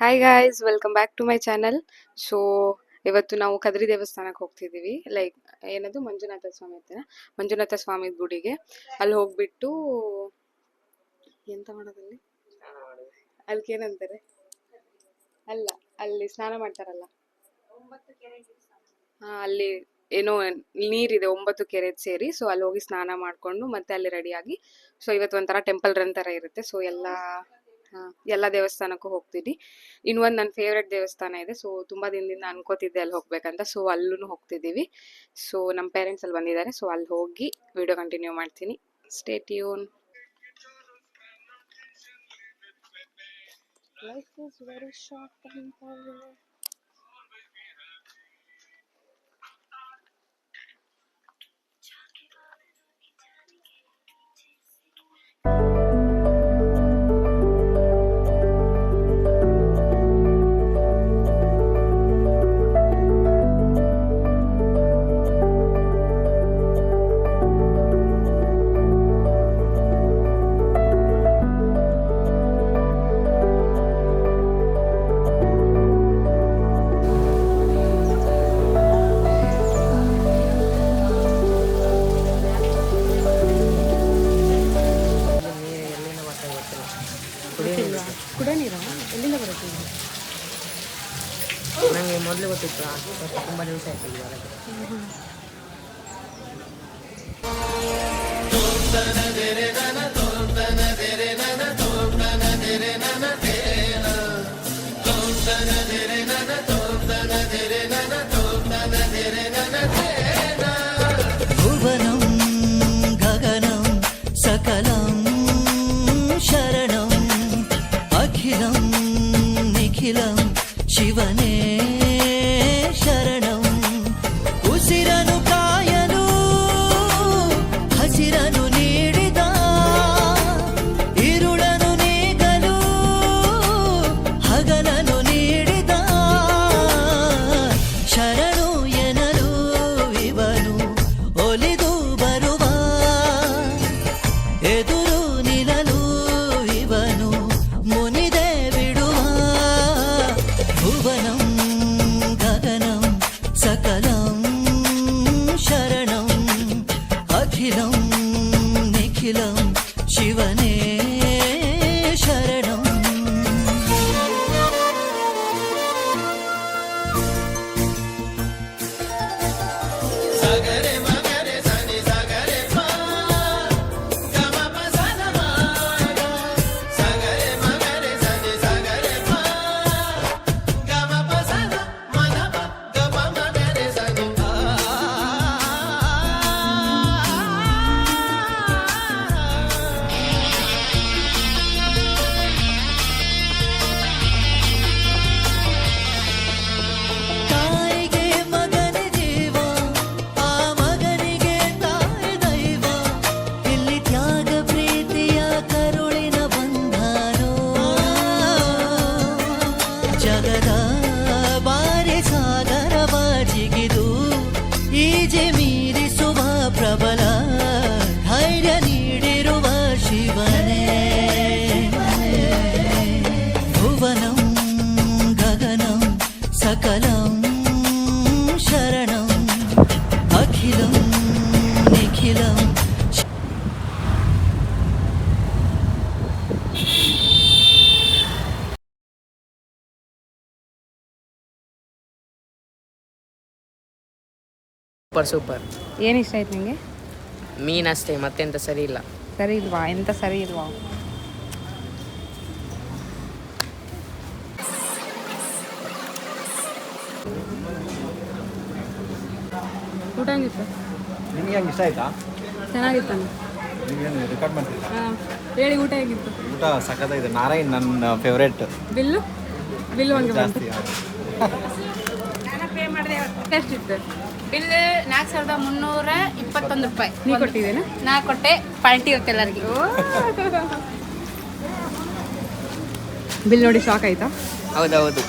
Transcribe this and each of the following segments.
Hi guys welcome back to my channel so ಇವತ್ತು ನಾವು ಕದ್ರಿ ದೇವಸ್ಥಾನಕ್ಕೆ ಹೋಗ್ತಿದ್ದೀವಿ. ಲೈಕ್ ಏನದು? ಮಂಜುನಾಥ ಸ್ವಾಮಿ ಹತ್ರ. ಮಂಜುನಾಥ ಸ್ವಾಮಿ ಗುಡಿಗೆ. ಅಲ್ಲಿ ಹೋಗ್ಬಿಟ್ಟು ಎಂತ ಮಾಡೋದಲ್ಲಿ ಅದಕ್ಕೆ ಏನಂತಾರೆ? ಅಲ್ಲ, ಅಲ್ಲಿ ಸ್ನಾನ ಮಾಡ್ತಾರಲ್ಲ. ಹಾ, ಅಲ್ಲಿ ಏನೋ ನೀರಿದೆ, ಒಂಬತ್ತು ಕೆರೆ ಸೇರಿ. ಸೊ ಅಲ್ಲಿ ಹೋಗಿ ಸ್ನಾನ ಮಾಡಿಕೊಂಡು ಮತ್ತೆ ಅಲ್ಲಿ ರೆಡಿಯಾಗಿ ಸೊ ಇವತ್ತು ಒಂಥರ ಟೆಂಪಲ್ ರನ್ ಥರ ಇರುತ್ತೆ. ಸೊ ಎಲ್ಲ ಎಲ್ಲ ದೇವಸ್ಥಾನಕ್ಕೂ ಹೋಗ್ತೀನಿ ಇನ್ನು ಒಂದು ನನ್ನ ಫೇವ್ರೆಟ್ ದೇವಸ್ಥಾನ ಇದೆ. ಸೊ ತುಂಬಾ ದಿನದಿಂದ ಅನ್ಕೋತಿದ್ದೆ ಅಲ್ಲಿ ಹೋಗ್ಬೇಕಂತ. ಸೊ ಅಲ್ಲೂ ಹೋಗ್ತಿದ್ದೀವಿ. ಸೊ ನಮ್ಮ ಪೇರೆಂಟ್ಸ್ ಅಲ್ಲಿ ಬಂದಿದ್ದಾರೆ. ಸೊ ಅಲ್ಲಿ ಹೋಗಿ ವಿಡಿಯೋ ಕಂಟಿನ್ಯೂ ಮಾಡ್ತೀನಿ. ಸ್ಟೇಟ್ ಯೂನ್ Life is very short నిఖిలం నిఖిలం శివనే శరణ. ಸೂಪರ್ ಸೂಪರ್ ಏನು ಇಷ್ಟ ಆಯ್ತು ನಿಮಗೆ ಮೀನಷ್ಟೇ ಮತ್ತೆಂತ ಸರಿ ಇಲ್ಲ. ಸರಿ ಇಲ್ವಾ? ಎಂತ ಸರಿ ಇಲ್ವಾ? ಊಟ ಹೆಂಗಿತ್ತು? ನಿಮಗೆ ಹಂಗೆ ಇಷ್ಟ ಆಯ್ತಾ? ಚೆನ್ನಾಗಿತ್ತು ನಿಮಗೇನು ರೆಕಾರ್ಡ್ ಮಾಡ್ತಿಲ್ಲ ಹಾಂ ಹೇಳಿ ಊಟ ಹೇಗಿತ್ತು? ಊಟ ಸಖತ್ತಾಗಿದೆ. ನಾರಾಯಣ್ ನನ್ನ ಫೇವ್ರೇಟ್ ಬಿಲ್ಲು? ಬಿಲ್ಲು ಹಂಗೆ ಜಾಸ್ತಿ ಎಷ್ಟಿತ್ತು ಬಿಲ್ ನಾಲ್ಕು ಸಾವಿರದ ಮುನ್ನೂರ ಇಪ್ಪತ್ತೊಂದು ರೂಪಾಯಿ ನೀ ಕೊಟ್ಟಿದ್ದೇನೆ ನಾ ಕೊಟ್ಟೆ ಪಾರ್ಟಿ ಇರುತ್ತೆ ಎಲ್ಲರಿಗೆ ಬಿಲ್ ನೋಡಿ ಶಾಕ್ ಆಯ್ತಾ ಹೌದೌದು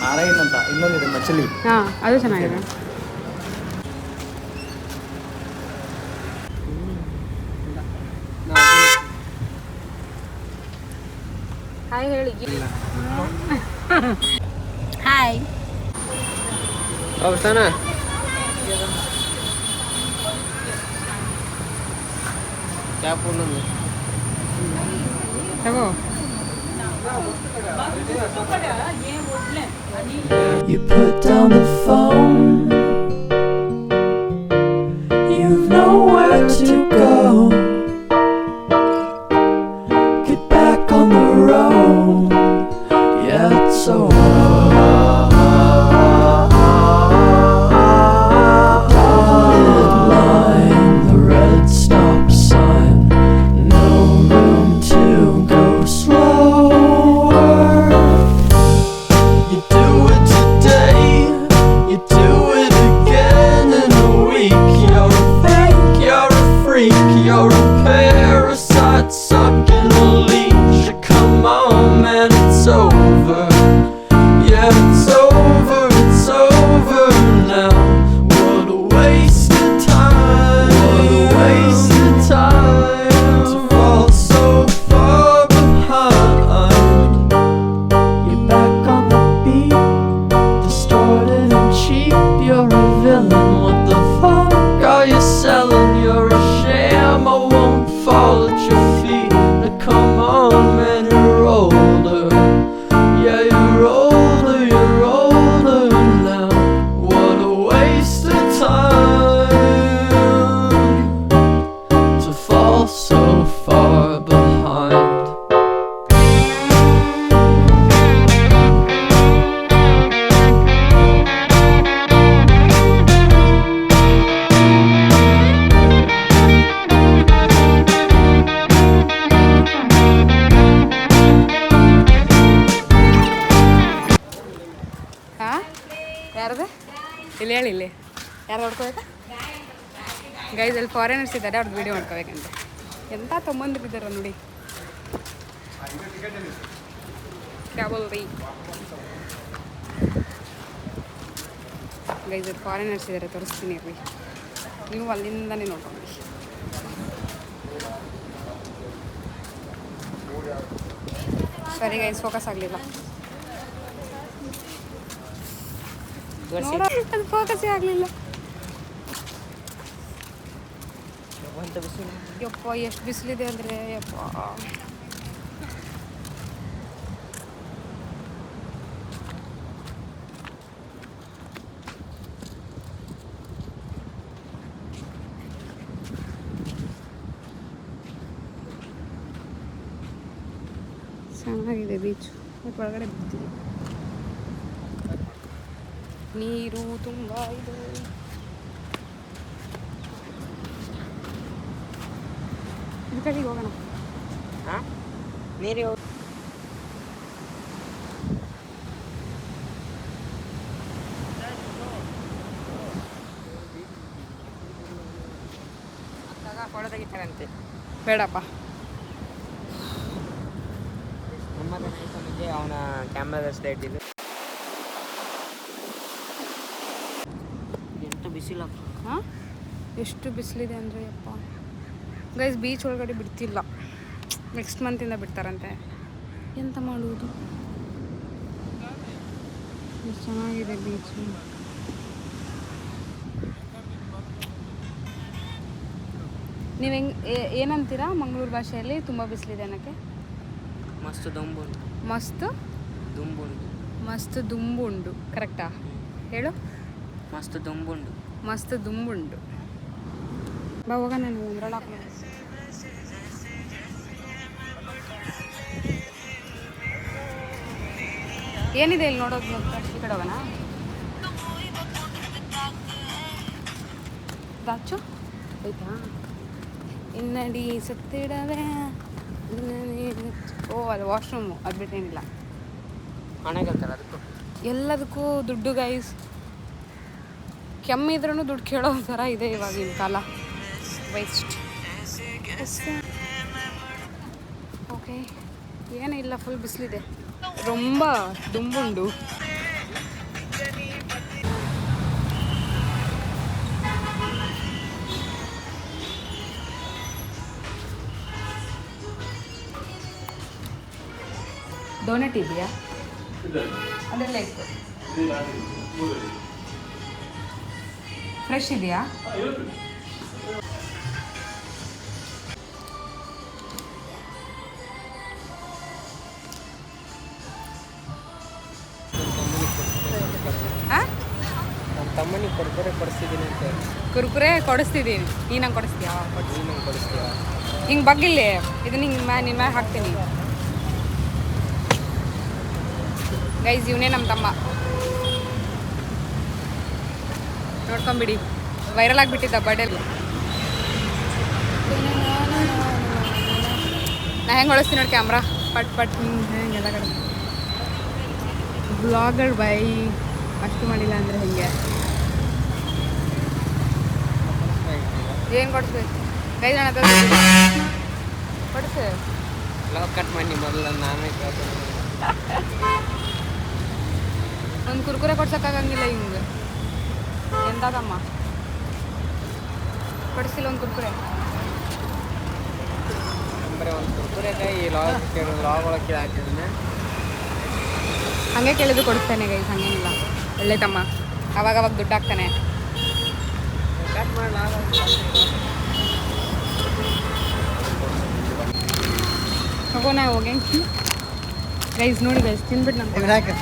ನಾರಾಯಣ್ ಅಂತ ಇನ್ನೊಂದಿದೆ ಮಚಲಿ ಹಾಂ ಅದು ಚೆನ್ನಾಗಿದೆ ಹಾಯ್ ಹೇಳಿ hi Kamusta na? You put down the phone guys ಅಲ್ಲಿ ಫಾರಿನರ್ಸ್ ಇದ್ದಾರೆ ಅವ್ರದ್ದು ವಿಡಿಯೋ ಮಾಡ್ಕೋಬೇಕಂತೆ. ಎಂಥ ತೊಂಬಂದಿದ್ದಾರೆ ನೋಡಿ. ಕ್ಯಾಬಲ್ ರೀ ಗೈಸ್ ಅಲ್ಲಿ ಫಾರಿನರ್ಸ್ ಇದ್ದಾರೆ ತೋರಿಸ್ತೀನಿ ರೀ ನೀವು ಅಲ್ಲಿಂದನೇ ನೋಡ್ಕೊಂಡು ಸರಿ ಗೈಸ್ ಫೋಕಸ್ ಆಗಲಿಲ್ಲ. ಫೋಕಸೇ ಅದು ಫೋಕಸ್ಸೇ ಆಗಲಿಲ್ಲ. ಯಪ್ಪ ಎಷ್ಟು ಬಿಸಿಲಿದೆ ಅಂದರೆ ಯಪ್ಪ. ಚೆನ್ನಾಗಿದೆ ಬೀಚ್ ಮತ್ತು ಒಳಗಡೆ ಬಿಡ್ತೀವಿ. ನೀರು ತುಂಬ ಇದೆ. ಈ ಕಡೆಗೆ ಹೋಗೋಣ. ಹಾಂ? ನೀರು ಫೋಟೋ ತೆಗಿತಾರಂತೆ ಬೇಡಪ್ಪ. ನಮ್ಮದ ಅವನ ಕ್ಯಾಮ್ರಾದಷ್ಟೇ ಇಟ್ಟಿದ್ದು. ಎಂತ ಬಿಸಿಲಪ್ಪ. ಹಾಂ? ಎಷ್ಟು ಬಿಸಿಲಿದೆ ಅಂದರೆ ಅಪ್ಪ ಗೈಸ್ ಬೀಚ್ ಒಳಗಡೆ ಬಿಡ್ತಿಲ್ಲ. ನೆಕ್ಸ್ಟ್ ಮಂತಿಂದ ಬಿಡ್ತಾರಂತೆ. ಎಂತ ಮಾಡುವುದು? ಚೆನ್ನಾಗಿದೆ ಬೀಚ್ ನೀವು ಹೆಂಗೆ ಏನಂತೀರಾ ಮಂಗಳೂರು ಭಾಷೆಯಲ್ಲಿ? ತುಂಬ ಬಿಸಿಲಿದೆ ಅನ್ನೋಕ್ಕೆ? ಮಸ್ತ್ ದುಂಬುಂಡು ಮಸ್ತ್? ದುಂಬುಂಡು ಮಸ್ತ್ ದುಂಬುಂಡು ಕರೆಕ್ಟಾ ಹೇಳು. ಮಸ್ತ್ ದುಂಬುಂಡು ಮಸ್ತ್ ದುಂಬುಂಡು ಬಾ ನಾನು ನೀವು ಉಂದ್ರಳಾಕ ಏನಿದೆ ಇಲ್ಲಿ ನೋಡೋದು ಈ ಕಡೆ ಹೋಗೋಣ? ದಾಚು ಆಯ್ತಾ? ಇನ್ನಡಿ ಸುತ್ತಿಡವೆ. ಓ ಅದು ವಾಶ್ರೂಮು ಅದು ಬಿಟ್ಟೇನಿಲ್ಲ ಅದಕ್ಕೂ? ಎಲ್ಲದಕ್ಕೂ ದುಡ್ಡು ಗೈಸ್ ಕೆಮ್ಮಿದ್ರೂ ದುಡ್ಡು ಕೇಳೋ ಥರ ಇದೆ ಇವಾಗಿನ ಕಾಲ. ವೇಸ್ಟ್ ಓಕೆ ಏನಿಲ್ಲ ಫುಲ್ ಬಿಸಿಲಿದೆ. ತುಂಬ ದುಂಬುಂಡು. ಡೋನೆಟ್ ಇದೆಯಾ? ಅದೆಲ್ಲ ಇತ್ತು ಫ್ರೆಶ್ ಇದೆಯಾ? ತಮ್ಮನಿಗೆ ಕೊಡ್ತಾರೆ ಕೊಡಿಸ್ತಿದ್ದೀನಿ ಅಂತ ಕುರುಕುರೆ ಕೊಡಿಸ್ತಿದ್ದೀನಿ ನೀನು ನಂಗೆ ಕೊಡಿಸ್ತೀಯಾ? ನೀನು ಕೊಡಿಸ್ತೀಯ? ಹಿಂಗೆ ಬಗ್ಗಿಲ್ಲಿ. ಇದನ್ನ ಹಿಂಗೆ ಮ್ಯಾ ನಿನ್ನ ಮ್ಯಾಗ ಹಾಕ್ತೀನಿ. ಗೈಸ್ ಇವನೇ ನಮ್ಮ ತಮ್ಮ. ನೋಡ್ಕೊಂಬಿಡಿ. ವೈರಲ್ ಆಗಿಬಿಟ್ಟಿದ್ದ ಬರ್ಡೇಲಿ ನಾ ಹೆಂಗೆ ಹೊಳಿಸ್ತೀನಿ ನೋಡಿ ಕ್ಯಾಮ್ರಾ ಪಟ್ ಪಟ್. ಹಿಂಗೆ ಹೆಂಗೆಲ್ಲ ಕಡೆ. ಬ್ಲಾಗರ್ ಬೈ ಅಷ್ಟು ಮಾಡಿಲ್ಲ ಅಂದರೆ ಹೆಂಗೆ? ಏನು ಕೊಡಿಸ್ಬೇಕು ಕೈ ಜನ ಕೊಡಿಸು. ಲಾಗ್ ಕಟ್ ಮಾಡಿ ಮೊದಲು ನಾನೇ ಕೇಳ್ತೀನಿ. ಒಂದು ಕುರ್ಕುರೆ ಕೊಡ್ಸೋಕ್ಕಾಗಂಗಿಲ್ಲ ಹಿಂಗೆ. ಎಂದಾಗಮ್ಮ ಕೊಡಿಸಿಲ್ಲ ಒಂದು ಕುರ್ಕುರೆ. ಬರೀ ಒಂದು ಈ ಲಾಗ್ ಕೇಳಿ ಲಾಗ್ ಒಳಗೆ ಕೇಳಿ ಹಾಕಿದ್ದೀನಿ ಹಾಗೆ ಕೇಳಿದ್ರು ಕೊಡಿಸ್ತೇನೆ ಗೈಸ್ ಹಂಗೇನಿಲ್ಲ. ಒಳ್ಳೆ ತಮ್ಮ ಅವಾಗ ಅವಾಗ ದುಡ್ಡು ಹಾಕ್ತಾನೆ. ತಗೋಣ ಹೋಗ್ಯಾಂಗ ಗೈಸ್ ನೋಡಿ ಗೈಸ್ ತಿನ್ಬಿಟ್ಟು ನಂಗೆ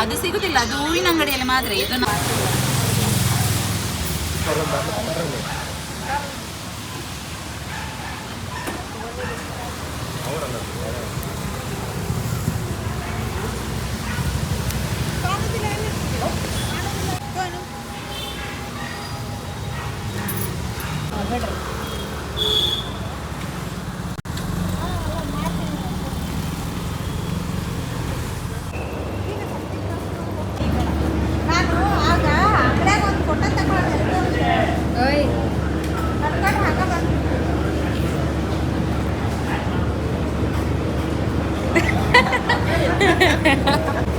ಅದು ಸಿಗುದಿಲ್ಲ ಅದು ಹೂವಿನ ಅಂಗಡಿಯಲ್ಲಿ ಮಾತ್ರ. ಇದು ಬಿಡ್ರಿ Ha ha ha.